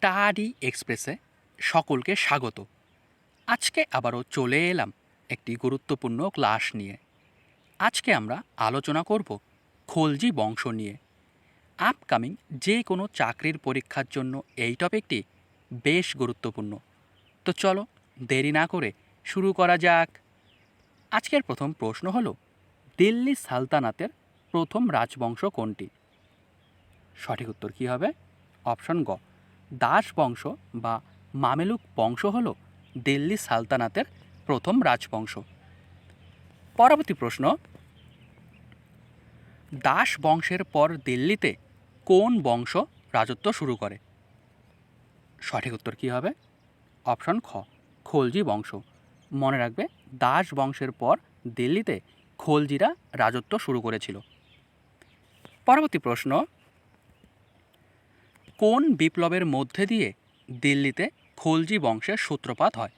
টাডি এক্সপ্রেসে সকলকে স্বাগত। আজকে আবারও চলে এলাম একটি গুরুত্বপূর্ণ ক্লাস নিয়ে। আজকে আমরা আলোচনা করব খলজি বংশ নিয়ে। আপকামিং যে কোনো চাকরির পরীক্ষার জন্য এই টপিকটি বেশ গুরুত্বপূর্ণ। তো চলো দেরি না করে শুরু করা যাক। আজকের প্রথম প্রশ্ন হলো, দিল্লি সালতানাতের প্রথম রাজবংশ কোনটি? সঠিক উত্তর কী হবে? অপশন গ। দাস বংশ বা মামেলুক বংশ হল দিল্লি সালতানাতের প্রথম রাজবংশ। পরবর্তী প্রশ্ন, দাস বংশের পর দিল্লিতে কোন বংশ রাজত্ব শুরু করে? সঠিক উত্তর কী হবে? অপশন খ, খলজি বংশ। মনে রাখবে, দাস বংশের পর দিল্লিতে খলজিরা রাজত্ব শুরু করেছিল। পরবর্তী প্রশ্ন কোন বিপ্লবের মধ্যে দিয়ে দিল্লিতে খলজি বংশের সূত্রপাত হয়?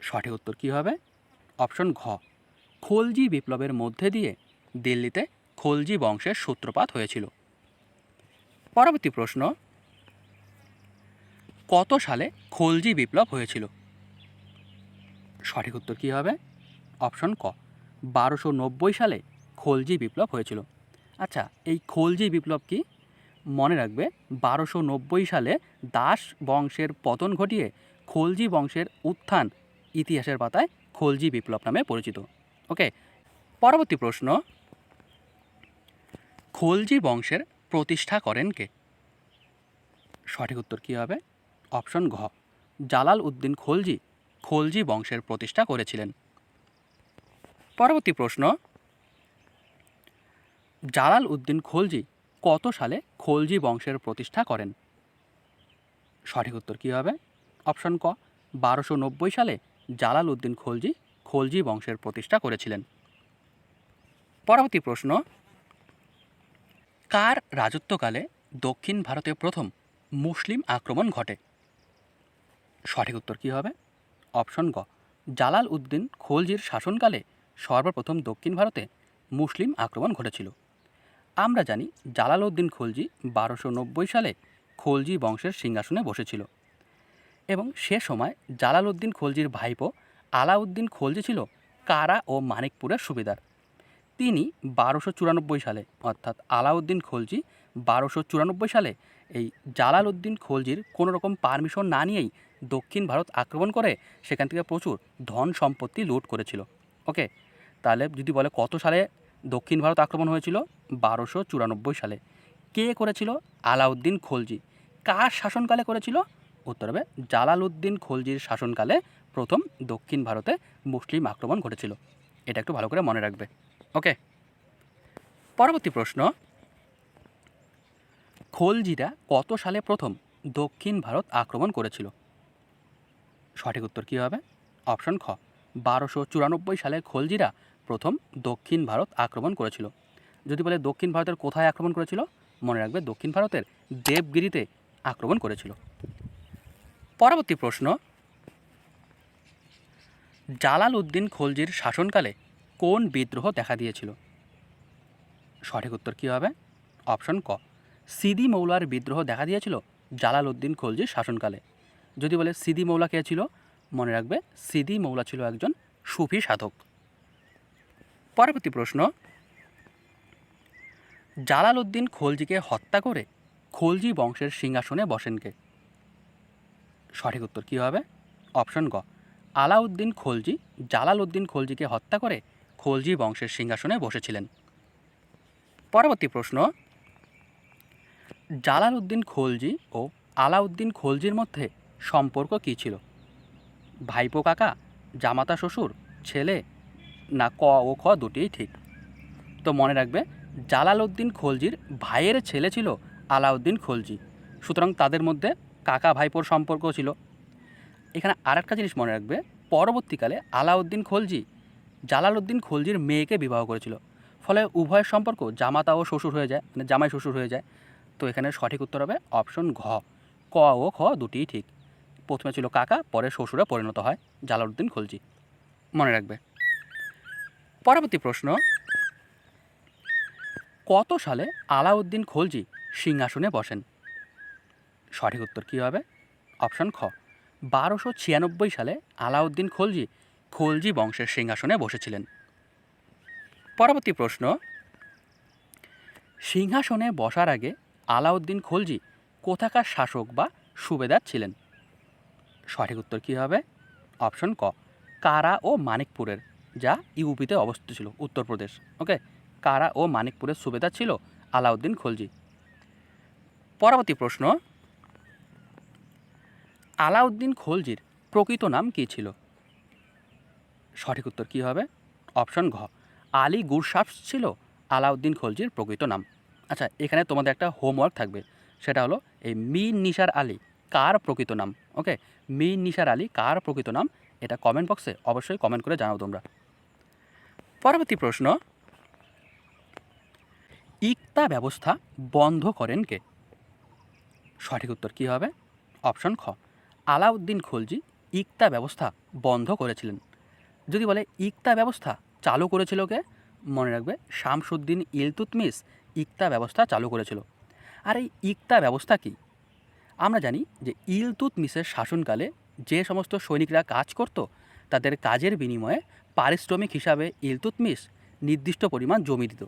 সঠিক উত্তর কী হবে? অপশন ঘ। খলজি বিপ্লবের মধ্যে দিয়ে দিল্লিতে খলজি বংশের সূত্রপাত হয়েছিল। পরবর্তী প্রশ্ন। কত সালে খলজি বিপ্লব হয়েছিল? সঠিক উত্তর কী হবে? অপশন ক। বারোশো নব্বই সালে খলজি বিপ্লব হয়েছিল। আচ্ছা এই খলজি বিপ্লব কি? মনে রাখবে, বারোশো নব্বই সালে দাস বংশের পতন ঘটিয়ে খলজি বংশের উত্থান ইতিহাসের পাতায় খলজি বিপ্লব নামে পরিচিত। ওকে, পরবর্তী প্রশ্ন। খলজি বংশের প্রতিষ্ঠা করেন কে? সঠিক উত্তর কী হবে? অপশন ঘ। জালাল উদ্দিন খলজি খলজি বংশের প্রতিষ্ঠা করেছিলেন। পরবর্তী প্রশ্ন। জালাল উদ্দিন খলজি কত সালে খলজি বংশের প্রতিষ্ঠা করেন? সঠিক উত্তর কী হবে? অপশন ক, বারোশো নব্বই সালে জালাল উদ্দিন খলজি খলজি বংশের প্রতিষ্ঠা করেছিলেন। পরবর্তী প্রশ্ন, কার রাজত্বকালে দক্ষিণ ভারতে প্রথম মুসলিম আক্রমণ ঘটে? সঠিক উত্তর কী হবে? অপশন গ, জালাল উদ্দিন খলজির শাসনকালে সর্বপ্রথম দক্ষিণ ভারতে মুসলিম আক্রমণ ঘটেছিল। আমরা জানি জালাল উদ্দিন খলজি বারোশো নব্বই সালে খলজি বংশের সিংহাসনে বসেছিল। এবং সে সময় জালাল উদ্দিন খলজির ভাইপো আলাউদ্দিন খলজি ছিল কারা ও মানিকপুরের সুবিদার। তিনি বারোশো চুরানব্বই সালে, অর্থাৎ আলাউদ্দিন খলজি বারোশো চুরানব্বই সালে এই জালাল উদ্দিন খলজির কোনো রকম পারমিশন না নিয়েই দক্ষিণ ভারত আক্রমণ করে সেখান থেকে প্রচুর ধন সম্পত্তি লুট করেছিল। ওকে, তাহলে যদি বলে কত সালে দক্ষিণ ভারত আক্রমণ হয়েছিল বারোশো চুরানব্বই সালে। কে করেছিল? আলাউদ্দিন খলজি। কার শাসনকালে করেছিল? উত্তর হবে জালাল উদ্দিন খলজির শাসনকালে প্রথম দক্ষিণ ভারতে মুসলিম আক্রমণ ঘটেছিল। এটা একটু ভালো করে মনে রাখবে। ওকে পরবর্তী প্রশ্ন। খলজিরা কত সালে প্রথম দক্ষিণ ভারত আক্রমণ করেছিল? সঠিক উত্তর কী হবে? অপশন খ, বারোশো চুরানব্বই সালে খলজিরা প্রথম দক্ষিণ ভারত আক্রমণ করেছিল। যদি বলে দক্ষিণ ভারতের কোথায় আক্রমণ করেছিল, মনে রাখবে দক্ষিণ ভারতের দেবগিরিতে আক্রমণ করেছিল। পরবর্তী প্রশ্ন, জালাল উদ্দিন খলজির শাসনকালে কোন বিদ্রোহ দেখা দিয়েছিল? সঠিক উত্তর কী হবে? অপশন ক, সিদি মৌলার বিদ্রোহ দেখা দিয়েছিল জালাল উদ্দিন খলজির শাসনকালে। যদি বলে সিদি মৌলা কে ছিল, মনে রাখবে সিদি মৌলা ছিল একজন সুফি সাধক। পরবর্তী প্রশ্ন জালাল উদ্দিন খলজিকে হত্যা করে খলজি বংশের সিংহাসনে বসেন কে? সঠিক উত্তর কী হবে? অপশন গ, আলাউদ্দিন খলজি জালাল উদ্দিন খলজিকে হত্যা করে খলজি বংশের সিংহাসনে বসেছিলেন। পরবর্তী প্রশ্ন জালাল উদ্দিন খলজি ও আলাউদ্দিন খলজির মধ্যে সম্পর্ক কী ছিল? ভাইপো কাকা, জামাতা শ্বশুর, ছেলে না ক ও খ দুটিই ঠিক। তো মনে রাখবে জালাল উদ্দিন খলজির ভাইয়ের ছেলে ছিল আলাউদ্দিন খলজি। সুতরাং তাদের মধ্যে কাকা ভাইপোর সম্পর্ক ছিল। এখানে আরেকটা জিনিস মনে রাখবে, পরবর্তীকালে আলাউদ্দিন খলজি জালালউদ্দিন খলজির মেয়েকে বিবাহ করেছিল। ফলে উভয়ের সম্পর্ক জামাতা ও শ্বশুর হয়ে যায় মানে জামাই শ্বশুর হয়ে যায়। তো এখানে সঠিক উত্তর হবে অপশন ঘ। ক ও খ দুটিই ঠিক। প্রথমে ছিল কাকা, পরে শ্বশুরে পরিণত হয় জালালউদ্দিন খলজি। মনে রাখবে। পরবর্তী প্রশ্ন। কত সালে আলাউদ্দিন খলজি সিংহাসনে বসেন? সঠিক উত্তর কী হবে? অপশন খ। বারোশো ছিয়ানব্বই সালে আলাউদ্দিন খলজি খলজি বংশের সিংহাসনে বসেছিলেন। পরবর্তী প্রশ্ন। সিংহাসনে বসার আগে আলাউদ্দিন খলজি কোথাকার শাসক বা সুবেদার ছিলেন? সঠিক উত্তর কী হবে? অপশন ক। কারা ও মানিকপুরের। যা ইউপিতে অবস্থিত ছিল, উত্তরপ্রদেশ। ওকে? কারা ও মানিকপুরের সুবেদার ছিল? আলাউদ্দিন খলজি। পরবর্তী প্রশ্ন। আলাউদ্দিন খলজির প্রকৃত নাম কী ছিল? সঠিক উত্তর কী হবে? অপশন ঘ। আলী গুরসাফস ছিল আলাউদ্দিন খলজির প্রকৃত নাম। আচ্ছা এখানে তোমাদের একটা হোমওয়ার্ক থাকবে। সেটা হলো এই মীর নিসার আলী কার প্রকৃত নাম? ওকে? মীর নিসার আলী কার প্রকৃত নাম? এটা কমেন্ট বক্সে অবশ্যই কমেন্ট করে জানাও তোমরা। পরবর্তী প্রশ্ন। ইকতা ব্যবস্থা বন্ধ করেন কে? সঠিক উত্তর কী হবে? অপশন খ। আলাউদ্দিন খলজি ইকতা ব্যবস্থা বন্ধ করেছিলেন। যদি বলে ইকতা ব্যবস্থা চালু করেছিল কে? মনে রাখবে শামসুদ্দিন ইলতুতমিস ইকতা ব্যবস্থা চালু করেছিল। আর এই ইকতা ব্যবস্থা কি? আমরা জানি যে ইলতুতমিসের শাসনকালে যে সমস্ত সৈনিকরা কাজ করত, তাদের কাজের বিনিময়ে পারিশ্রমিক হিসাবে ইলতুতমিস নির্দিষ্ট পরিমাণ জমি দিত,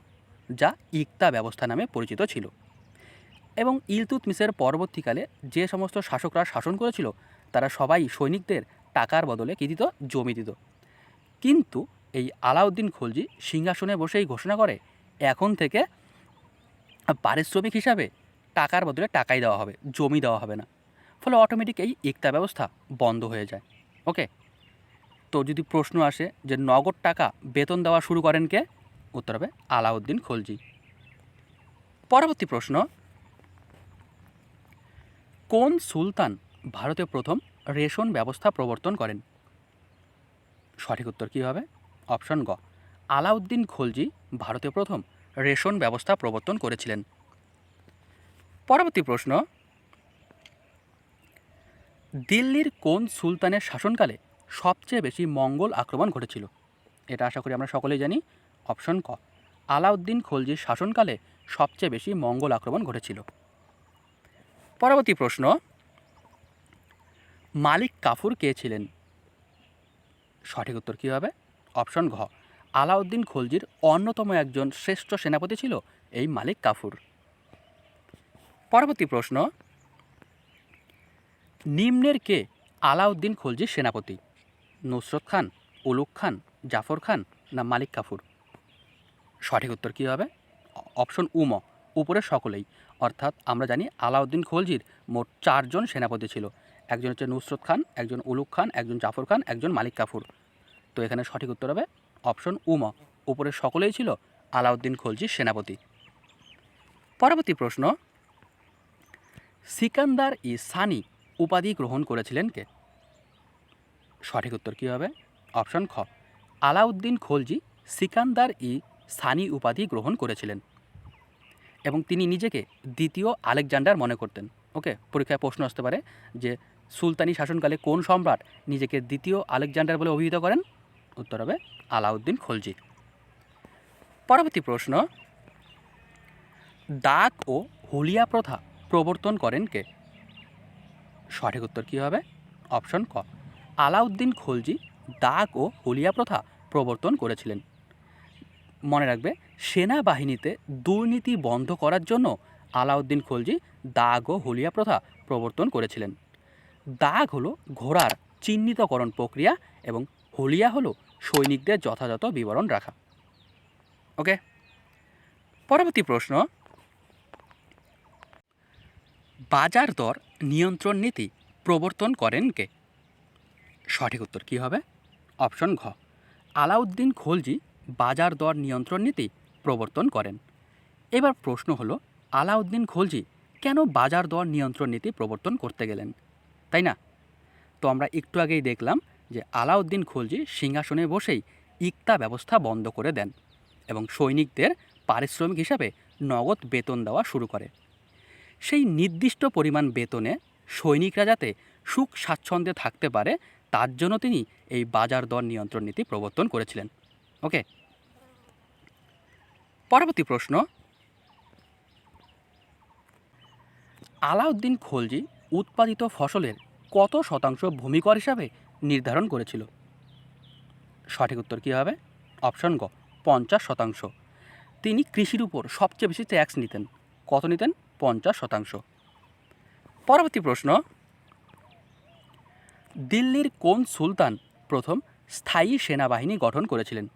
যা ইকতা ব্যবস্থা নামে পরিচিত ছিল। এবং ইলতুতমিসের পরবর্তীকালে যে সমস্ত শাসকরা শাসন করেছিল, তারা সবাই সৈনিকদের টাকার বদলে কী দিত? জমি দিত। কিন্তু এই আলাউদ্দিন খলজি সিংহাসনে বসেই ঘোষণা করে, এখন থেকে পারিশ্রমিক হিসাবে টাকার বদলে টাকাই দেওয়া হবে, জমি দেওয়া হবে না। ফলে অটোমেটিক এই একতা ব্যবস্থা বন্ধ হয়ে যায়। ওকে তো যদি প্রশ্ন আসে যে নগদ টাকা বেতন দেওয়া শুরু করেন কে? উত্তর হবে আলাউদ্দিন খলজি। পরবর্তী প্রশ্ন, কোন সুলতান ভারতে প্রথম রেশন ব্যবস্থা প্রবর্তন করেন? সঠিক উত্তর কী হবে? অপশন গ, আলাউদ্দিন খলজি ভারতে প্রথম রেশন ব্যবস্থা প্রবর্তন করেছিলেন। পরবর্তী প্রশ্ন, দিল্লির কোন সুলতানের শাসনকালে সবচেয়ে বেশি মঙ্গল আক্রমণ ঘটেছিল। এটা আশা করি আমরা সকলেই জানি। অপশন ক। আলাউদ্দিন খলজির শাসনকালে সবচেয়ে বেশি মঙ্গল আক্রমণ ঘটেছিল। পরবর্তী প্রশ্ন, মালিক কাফুর কে ছিলেন? সঠিক উত্তর কী হবে? অপশন ঘ। আলাউদ্দিন খলজির অন্যতম একজন শ্রেষ্ঠ সেনাপতি ছিল এই মালিক কাফুর। পরবর্তী প্রশ্ন, নিম্নের কে আলাউদ্দিন খলজির সেনাপতি? নুসরত খান উলুক খান, জাফর খান না মালিক কাফুর? সঠিক উত্তর কী হবে? অপশন উম, উপরে সকলেই। অর্থাৎ আমরা জানি আলাউদ্দিন খলজির মোট চারজন সেনাপতি ছিল। একজন হচ্ছে নুসরত খান, একজন উলুক খান, একজন জাফর খান, একজন মালিক কাফুর। তো এখানে সঠিক উত্তর হবে অপশন উম, উপরে সকলেই ছিল আলাউদ্দিন খলজির সেনাপতি। পরবর্তী প্রশ্ন, সিকান্দার ই সানি উপাধি গ্রহণ করেছিলেন কে? সঠিক উত্তর কী হবে? অপশন খ। আলাউদ্দিন খলজি সিকান্দার ই সানি উপাধি গ্রহণ করেছিলেন এবং তিনি নিজেকে দ্বিতীয় আলেকজান্ডার মনে করতেন। ওকে? পরীক্ষায় প্রশ্ন আসতে পারে যে, সুলতানি শাসনকালে কোন সম্রাট নিজেকে দ্বিতীয় আলেকজান্ডার বলে অভিহিত করেন? উত্তর হবে আলাউদ্দিন খলজি। পরবর্তী প্রশ্ন, ডাক ও হুলিয়া প্রথা প্রবর্তন করেন কে? সঠিক উত্তর কী হবে? অপশন ক। আলাউদ্দিন খলজি ডাক ও হলিয়া প্রথা প্রবর্তন করেছিলেন। মনে রাখবে, সেনাবাহিনীতে দুর্নীতি বন্ধ করার জন্য আলাউদ্দিন খলজি দাগ ও হলিয়া প্রথা প্রবর্তন করেছিলেন। দাগ হলো ঘোড়ার চিহ্নিতকরণ প্রক্রিয়া এবং হলিয়া হলো সৈনিকদের যথাযথ বিবরণ রাখা। ওকে, পরবর্তী প্রশ্ন। বাজার দর নিয়ন্ত্রণ নীতি প্রবর্তন করেন কে? সঠিক উত্তর কী হবে? অপশন ঘ। আলাউদ্দিন খলজি বাজার দর নিয়ন্ত্রণ নীতি প্রবর্তন করেন। এবার প্রশ্ন হলো, আলাউদ্দিন খলজি কেন বাজার দর নিয়ন্ত্রণ নীতি প্রবর্তন করতে গেলেন? তাই না? তো আমরা একটু আগেই দেখলাম যে আলাউদ্দিন খলজি সিংহাসনে বসেই ইকতা ব্যবস্থা বন্ধ করে দেন এবং সৈনিকদের পারিশ্রমিক হিসাবে নগদ বেতন দেওয়া শুরু করে। সেই নির্দিষ্ট পরিমাণ বেতনে সৈনিকরা যাতে সুখ স্বাচ্ছন্দ্যে থাকতে পারে তার জন্য তিনি এই বাজার দর নিয়ন্ত্রণ নীতি প্রবর্তন করেছিলেন। ওকে। পরবর্তী প্রশ্ন। আলাউদ্দিন খলজি উৎপাদিত ফসলের কত শতাংশ ভূমিকর হিসাবে নির্ধারণ করেছিল? সঠিক উত্তর কী হবে? অপশন গ, পঞ্চাশ শতাংশ। তিনি কৃষির উপর সবচেয়ে বেশি ট্যাক্স নিতেন। কত নিতেন? পঞ্চাশ শতাংশ। পরবর্তী প্রশ্ন। দিল্লির কোন সুলতান প্রথম স্থায়ী সেনাবাহিনী গঠন করেছিলেন?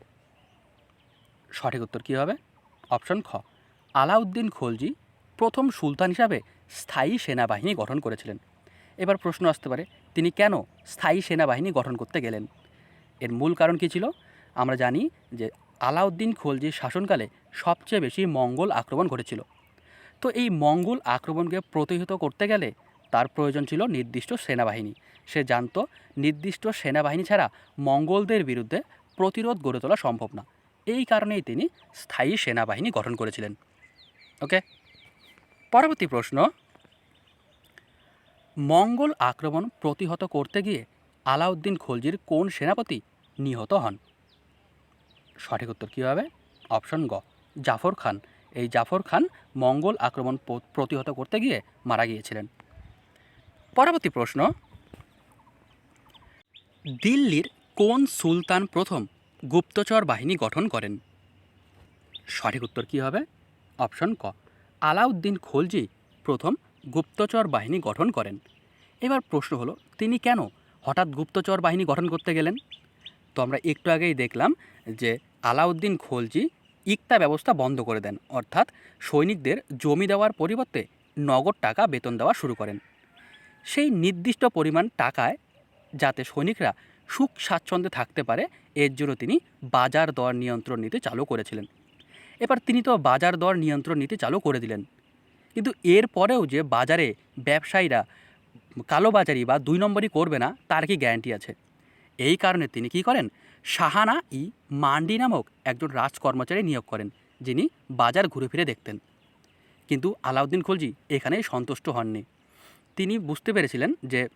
সঠিক উত্তর কী হবে? অপশন খ। আলাউদ্দিন খলজি প্রথম সুলতান হিসাবে স্থায়ী সেনাবাহিনী গঠন করেছিলেন। এবার প্রশ্ন আসতে পারে, তিনি কেন স্থায়ী সেনাবাহিনী গঠন করতে গেলেন? এর মূল কারণ কী ছিল? আমরা জানি যে আলাউদ্দিন খলজির শাসনকালে সবচেয়ে বেশি মঙ্গল আক্রমণ ঘটেছিল। তো এই মঙ্গল আক্রমণকে প্রতিহত করতে গেলে তার প্রয়োজন ছিল নির্দিষ্ট সেনাবাহিনী। সে জানত, নির্দিষ্ট সেনাবাহিনী ছাড়া মঙ্গলদের বিরুদ্ধে প্রতিরোধ গড়ে তোলা সম্ভব না। এই কারণেই তিনি স্থায়ী সেনাবাহিনী গঠন করেছিলেন। ওকে পরবর্তী প্রশ্ন। মঙ্গল আক্রমণ প্রতিহত করতে গিয়ে আলাউদ্দিন খলজির কোন সেনাপতি নিহত হন? সঠিক উত্তর কী হবে? অপশন গ, জাফর খান। এই জাফর খান মঙ্গল আক্রমণ প্রতিহত করতে গিয়ে মারা গিয়েছিলেন। পরবর্তী প্রশ্ন। দিল্লির কোন সুলতান প্রথম গুপ্তচর বাহিনী গঠন করেন? সঠিক উত্তর কী হবে? অপশন ক। আলাউদ্দিন খলজি প্রথম গুপ্তচর বাহিনী গঠন করেন। এবার প্রশ্ন হলো, তিনি কেন হঠাৎ গুপ্তচর বাহিনী গঠন করতে গেলেন? তো আমরা একটু আগেই দেখলাম যে আলাউদ্দিন খলজি ইকতা ব্যবস্থা বন্ধ করে দেন। অর্থাৎ সৈনিকদের জমি দেওয়ার পরিবর্তে নগদ টাকা বেতন দেওয়া শুরু করেন। সেই নির্দিষ্ট পরিমাণ টাকায় যাতে সৈনিকরা সুখ স্বাচ্ছন্দ্যে থাকতে পারে, এর জন্য তিনি বাজার দর নিয়ন্ত্রণ নীতি চালু করেছিলেন। এবার তিনি তো বাজার দর নিয়ন্ত্রণ নীতি চালু করে দিলেন। কিন্তু এর পরেও যে বাজারে ব্যবসায়ীরা কালোবাজারি বা দুই নম্বরই করবে না, তার কি গ্যারান্টি আছে? এই কারণে তিনি কি করেন? শাহানা ই মান্ডি নামক একজন রাজকর্মচারী নিয়োগ করেন, যিনি বাজার ঘুরে ফিরে দেখতেন। কিন্তু আলাউদ্দিন খলজি এখানেই সন্তুষ্ট হননি। তিনি বুঝতে পেরেছিলেন যে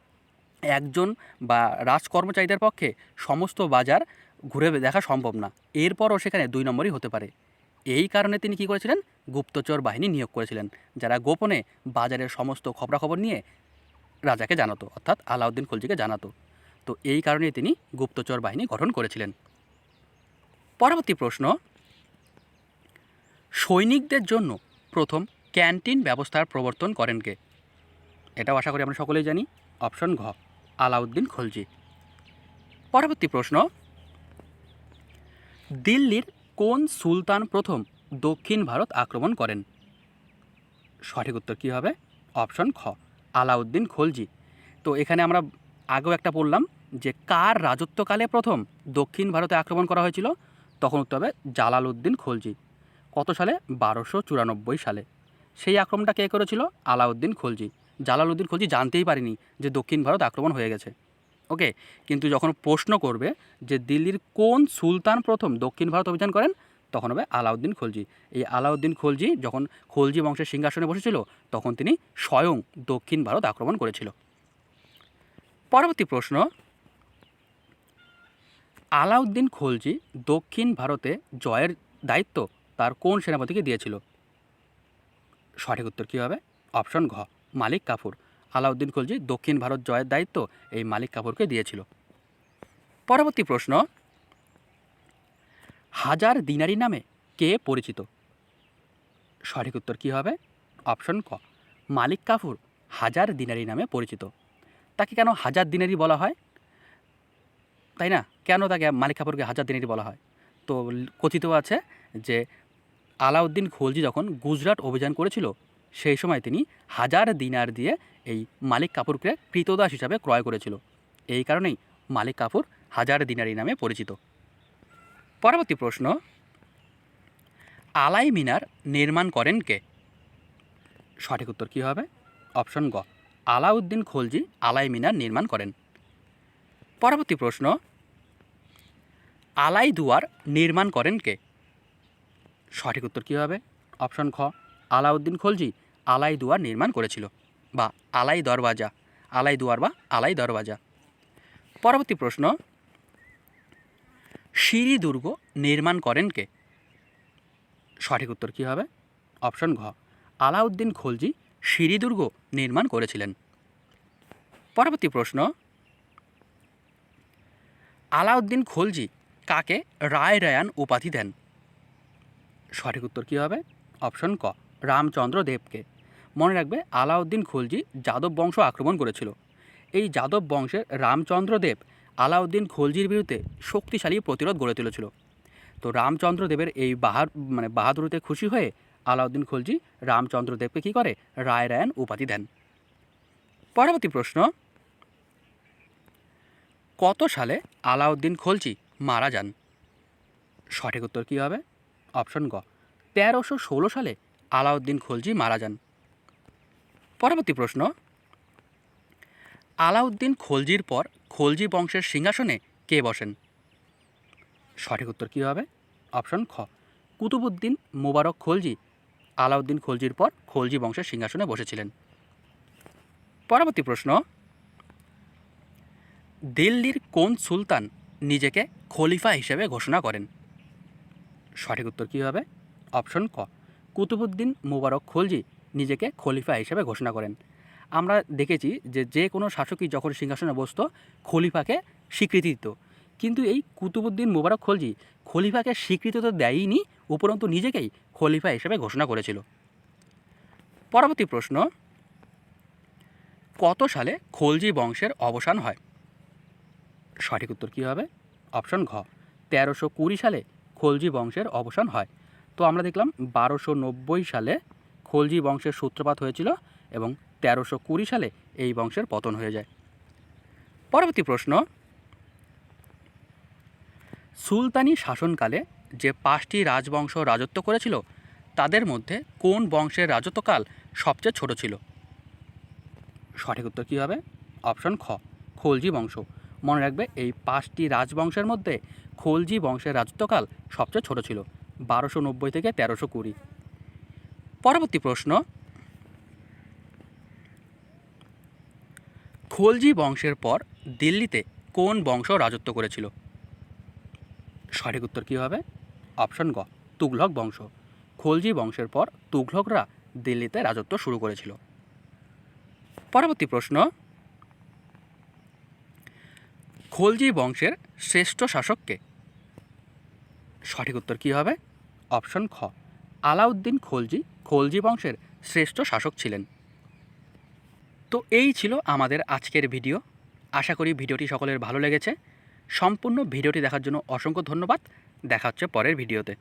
একজন বা রাজকর্মচারীদের পক্ষে সমস্ত বাজার ঘুরে দেখা সম্ভব না। এরপরও সেখানে দুই নম্বরই হতে পারে। এই কারণে তিনি কী করেছিলেন? গুপ্তচর বাহিনী নিয়োগ করেছিলেন, যারা গোপনে বাজারের সমস্ত খবরাখবর নিয়ে রাজাকে জানাতো, অর্থাৎ আলাউদ্দিন খলজিকে জানাতো। তো এই কারণে তিনি গুপ্তচর বাহিনী গঠন করেছিলেন। পরবর্তী প্রশ্ন, সৈনিকদের জন্য প্রথম ক্যান্টিন ব্যবস্থার প্রবর্তন করেন কে? এটাও আশা করি আমরা সকলেই জানি। অপশন ঘ, আলাউদ্দিন খলজি। পরবর্তী প্রশ্ন, দিল্লির কোন সুলতান প্রথম দক্ষিণ ভারত আক্রমণ করেন? সঠিক উত্তর কী হবে? অপশন খ, আলাউদ্দিন খলজি। তো এখানে আমরা আগেও একটা বললাম যে কার রাজত্বকালে প্রথম দক্ষিণ ভারতে আক্রমণ করা হয়েছিল? তখন উত্তর হবে জালাল উদ্দিন খলজি। কত সালে? বারোশো চুরানব্বই সালে। সেই আক্রমণটা কে করেছিল? আলাউদ্দিন খলজি। জালালউদ্দিন খলজি জানতেই পারেনি যে দক্ষিণ ভারত আক্রমণ হয়ে গেছে। ওকে, কিন্তু যখন প্রশ্ন করবে যে দিল্লির কোন সুলতান প্রথম দক্ষিণ ভারত অভিযান করেন, তখন হবে আলাউদ্দিন খলজি। এই আলাউদ্দিন খলজি যখন খলজি বংশের সিংহাসনে বসেছিল, তখন তিনি স্বয়ং দক্ষিণ ভারত আক্রমণ করেছিল। পরবর্তী প্রশ্ন, আলাউদ্দিন খলজি দক্ষিণ ভারতে জয়ের দায়িত্ব তার কোন সেনাপতিকে দিয়েছিল? সঠিক উত্তর কী হবে? অপশন ঘ। মালিক কাফুর। আলাউদ্দিন খলজি, দক্ষিণ ভারত জয়ের দায়িত্ব এই মালিক কাফুরকে দিয়েছিল। পরবর্তী প্রশ্ন, হাজার দিনারি নামে কে পরিচিত? সঠিক উত্তর কী হবে? অপশন ক, মালিক কাফুর হাজার দিনারি নামে পরিচিত। তাকে কেন হাজার দিনারি বলা হয়? তাই না? কেন তাকে মালিক কাপুরকে হাজার দিনারি বলা হয়? তো কথিত আছে যে আলাউদ্দিন খলজি যখন গুজরাট অভিযান করেছিল সেই সময় তিনি হাজার দিনার দিয়ে এই মালিক কাপুরকে কৃতদাস হিসাবে ক্রয় করেছিল। এই কারণেই মালিক কাপুর হাজার দিনারি নামে পরিচিত। পরবর্তী প্রশ্ন, আলাই মিনার নির্মাণ করেন কে? সঠিক উত্তর কী হবে? অপশন গ, আলাউদ্দিন খলজি আলাই মিনার নির্মাণ করেন। পরবর্তী প্রশ্ন, আলাই দুয়ার নির্মাণ করেন কে? সঠিক উত্তর কী হবে? অপশন খ আলাউদ্দিন খলজি আলাই দুয়ার নির্মাণ করেছিল বা আলাই দরওয়াজা, আলাই দুয়ার বা আলাই দরওয়াজা। পরবর্তী প্রশ্ন, সিঁড়ি দুর্গ নির্মাণ করেন কে? সঠিক উত্তর কী হবে? অপশন ঘ, আলাউদ্দিন খলজি সিঁড়ি দুর্গ নির্মাণ করেছিলেন। পরবর্তী প্রশ্ন, আলাউদ্দিন খলজি কাকে রায় রায়ান উপাধি দেন? সঠিক উত্তর কী হবে? অপশন ক রামচন্দ্র দেবকে। মনে রাখবে আলাউদ্দিন খলজি যাদব বংশ আক্রমণ করেছিল। এই যাদব বংশের রামচন্দ্র দেব আলাউদ্দিন খলজির বিরুদ্ধে শক্তিশালী প্রতিরোধ গড়ে তুলেছিল। তো রামচন্দ্র দেবের এই বাহার মানে বাহাদুরিতে খুশি হয়ে আলাউদ্দিন খলজি রামচন্দ্র দেবকে কী করে? রায় রায়ান উপাধি দেন। পরবর্তী প্রশ্ন, কত সালে আলাউদ্দিন খলজি মারা যান? সঠিক উত্তর কী হবে? অপশন গ, তেরোশো ষোলো সালে আলাউদ্দিন খলজি মারা যান। পরবর্তী প্রশ্ন। আলাউদ্দিন খলজির পর খলজি বংশের সিংহাসনে কে বসেন? সঠিক উত্তর কী হবে? অপশন খ। কুতুবুদ্দিন মোবারক খলজি। আলাউদ্দিন খলজির পর খলজি বংশের সিংহাসনে বসেছিলেন। পরবর্তী প্রশ্ন। দিল্লির কোন সুলতান নিজেকে খলিফা হিসেবে ঘোষণা করেন? সঠিক উত্তর কী হবে? অপশন ক। কুতুবুদ্দিন মুবারক খলজি নিজেকে খলিফা হিসেবে ঘোষণা করেন। আমরা দেখেছি যে যে কোনো শাসকই যখন সিংহাসনে বসত, খলিফাকে স্বীকৃতি দিত। কিন্তু এই কুতুবুদ্দিন মুবারক খলজি খলিফাকে স্বীকৃতি তো দেয়নি উপরন্তু নিজেকেই খলিফা হিসেবে ঘোষণা করেছিল। পরবর্তী প্রশ্ন, কত সালে খলজি বংশের অবসান হয়? সঠিক উত্তর কী হবে? অপশন ঘ, তেরোশো কুড়ি সালে খলজি বংশের অবসান হয়। তো আমরা দেখলাম বারোশো সালে খলজি বংশের সূত্রপাত হয়েছিল এবং তেরোশো কুড়ি সালে এই বংশের পতন হয়ে যায়। পরবর্তী প্রশ্ন, সুলতানি শাসনকালে যে পাঁচটি রাজবংশ রাজত্ব করেছিল, তাদের মধ্যে কোন বংশের রাজত্বকাল সবচেয়ে ছোট ছিল? সঠিক উত্তর কী হবে? অপশন খ, খলজি বংশ। মনে রাখবে এই পাঁচটি রাজবংশের মধ্যে খলজি বংশের রাজত্বকাল সবচেয়ে ছোট ছিল। বারোশো নব্বই থেকে তেরোশো কুড়ি। পরবর্তী প্রশ্ন, খলজি বংশের পর দিল্লিতে কোন বংশ রাজত্ব করেছিল? সঠিক উত্তর কী হবে? অপশন গ, তুঘলক বংশ। খলজি বংশের পর তুঘলকরা দিল্লিতে রাজত্ব শুরু করেছিল। পরবর্তী প্রশ্ন, খলজি বংশের শ্রেষ্ঠ শাসককে সঠিক উত্তর কী হবে? অপশন খ। আলাউদ্দিন খলজি খলজি বংশের শ্রেষ্ঠ শাসক ছিলেন। তো এই ছিল আমাদের আজকের ভিডিও। আশা করি ভিডিওটি সকলের ভালো লেগেছে। সম্পূর্ণ ভিডিওটি দেখার জন্য অসংখ্য ধন্যবাদ। দেখা হচ্ছে পরের ভিডিওতে।